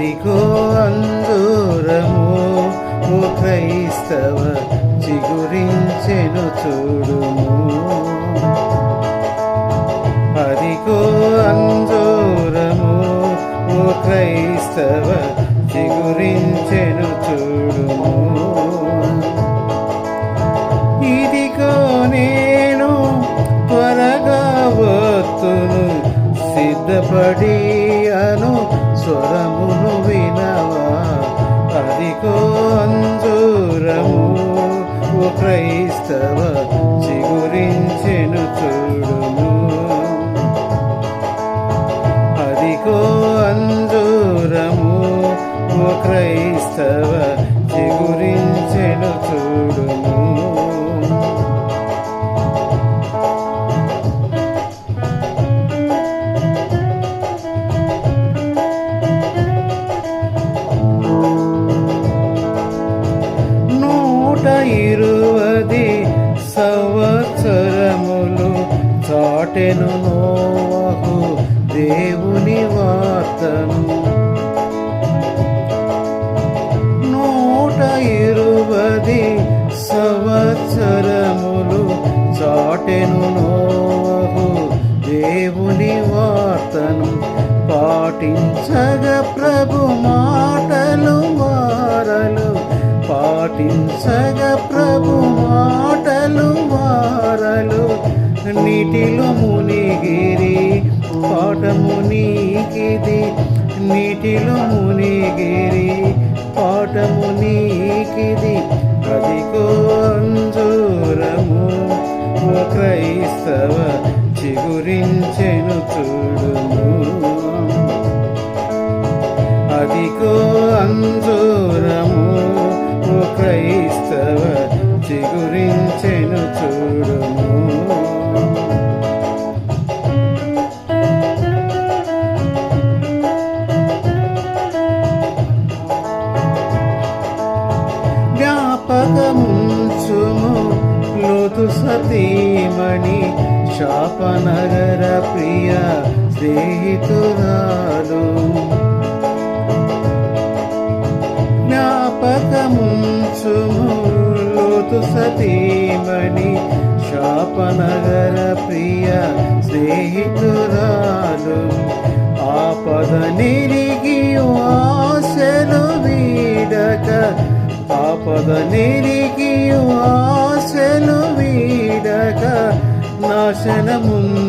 అదిగో అందూరము ఓ క్రైస్తవ చిగురించెను చూడుము. అదిగో అందూరము ఓ క్రైస్తవ చిగురించెను చూడుము. ఇదిగో నేను త్వరగా వత్తును సిద్ధపడి అను స్వరమును అదిగో అంజూరము. ఓ క్రైస్తవ చిగురించెను చూడుము. నూట ఇరువది సంవత్సరములు చాటెను దేవుని వార్తను. నూట ఇరువది సంవత్సరములు చాటెను నోవహు దేవుని వార్తను. పాటించగ ప్రభు మాటలు మారలు. పాటించగ ప్రభు మాటలు మారలు. నీటిలో మునిగిరి పాఠము నీకిది నీటిలో మునిగిరి. పాఠము నీకిది అదిగో అంజూరము. క్రైస్తవ చిగురించెను చూడుము. అదిగో అంజూరము క్రైస్తవ చిగురిం జ్ఞాపకముంచుము లోతు సతీమణి శాపనగర ప్రియ స్నేహితురాలు. జ్ఞాపకముంచుము. లోతు సతీమణి శాపనగర ప్రియ స్నేహితురాలు. ఆపద నిరిగి ఆశలు ఆపద నిరిగి ఆశలు వీడక నాశనముందెను